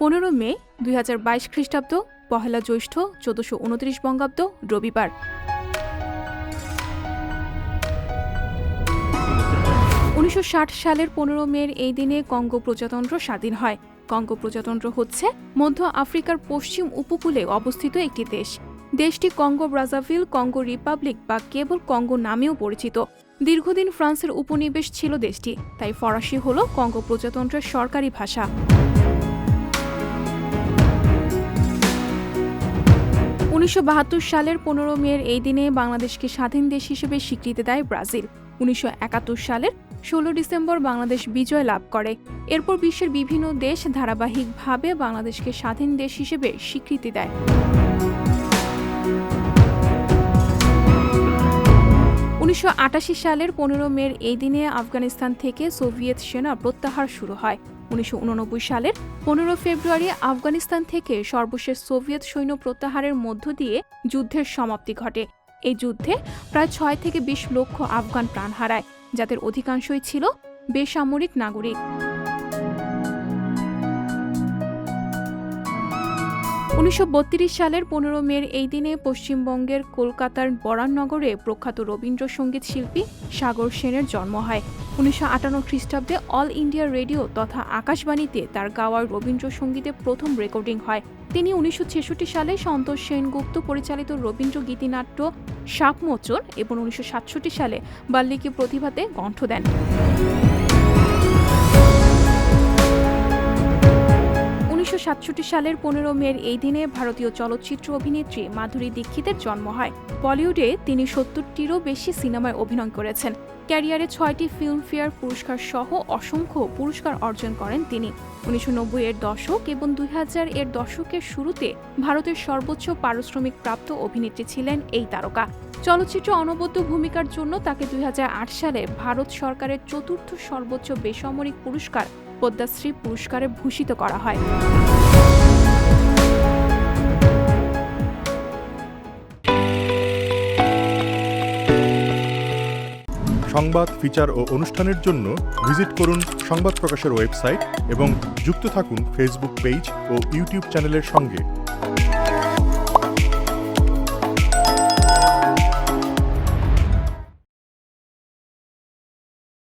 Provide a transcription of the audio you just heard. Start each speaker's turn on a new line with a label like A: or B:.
A: পনেরো মে দুই হাজার বাইশ খ্রিস্টাব্দ, পহেলা জ্যৈষ্ঠ চোদ্দশো উনত্রিশ বঙ্গাব্দ, রবিবার। উনিশশো ষাট সালের পনেরো মের এই দিনে কঙ্গো প্রজাতন্ত্র স্বাধীন হয়। কঙ্গো প্রজাতন্ত্র হচ্ছে মধ্য আফ্রিকার পশ্চিম উপকূলে অবস্থিত একটি দেশ। দেশটি কঙ্গো ব্রাজাভিল, কঙ্গো রিপাবলিক বা কেবল কঙ্গো নামেও পরিচিত। দীর্ঘদিন ফ্রান্সের উপনিবেশ ছিল দেশটি, তাই ফরাসি হল কঙ্গো প্রজাতন্ত্রের সরকারি ভাষা। উনিশশো বাহাত্তর সালের পনেরো মের এই দিনে বাংলাদেশকে স্বাধীন দেশ হিসেবে স্বীকৃতি দেয় ব্রাজিল। উনিশশো একাত্তর সালের ষোলো ডিসেম্বর বাংলাদেশ বিজয় লাভ করে। এরপর বিশ্বের বিভিন্ন দেশ ধারাবাহিকভাবে বাংলাদেশকে স্বাধীন দেশ হিসেবে স্বীকৃতি দেয়। উনিশশো আটাশি সালের পনেরো মের এই দিনে আফগানিস্তান থেকে সোভিয়েত সেনা প্রত্যাহার শুরু হয়। উনিশশো উননব্বই সালের পনেরো ফেব্রুয়ারি আফগানিস্তান থেকে সর্বশেষ সোভিয়েত সৈন্য প্রত্যাহারের মধ্য দিয়ে যুদ্ধের সমাপ্তি ঘটে। এই যুদ্ধে প্রায় ছয় থেকে বিশ লক্ষ আফগান প্রাণ হারায়, যাদের অধিকাংশই ছিল বেসামরিক নাগরিক। উনিশশো বত্রিশ সালের পনেরো মের এই দিনে পশ্চিমবঙ্গের কলকাতার বরাননগরে প্রখ্যাত রবীন্দ্রসঙ্গীত শিল্পী সাগর সেনের জন্ম হয়। উনিশশো আটান্ন খ্রিস্টাব্দে অল ইন্ডিয়া রেডিও তথা আকাশবাণীতে তার গাওয়ার রবীন্দ্রসঙ্গীতে প্রথম রেকর্ডিং হয়। তিনি উনিশশো ছেষট্টি সালে সন্তোষ সেনগুপ্ত পরিচালিত রবীন্দ্র গীতিনাট্য শাকমোচন এবং উনিশশো সাতষট্টি সালে বাল্মীকি প্রতিভাতে কণ্ঠ দেন। উনিশশো সালের পনেরো মের এই দিনে ভারতীয় চলচ্চিত্র অভিনেত্রী মাধুরী দীক্ষিতের জন্ম হয়। বলিউডে তিনি সত্তরটিরও বেশি সিনেমায় অভিনয় করেছেন। ক্যারিয়ারে ছয়টি ফিল্মফেয়ার পুরস্কার সহ অসংখ্য পুরস্কার অর্জন করেন তিনি। উনিশশো এর দশক এবং দুই হাজার এর দশকের শুরুতে ভারতের সর্বোচ্চ পারিশ্রমিক প্রাপ্ত অভিনেত্রী ছিলেন এই তারকা। চলচ্চিত্র অনবদ্য ভূমিকার জন্য তাকে দুই হাজার আট সালে ভারত সরকারের চতুর্থ সর্বোচ্চ বেসামরিক পুরস্কার পদ্মশ্রী পুরস্কারে ভূষিত করা হয়।
B: সংবাদ, ফিচার ও অনুষ্ঠানের জন্য ভিজিট করুন সংবাদ প্রকাশের ওয়েবসাইট এবং যুক্ত থাকুন ফেসবুক পেজ ও ইউটিউব চ্যানেলের সঙ্গে।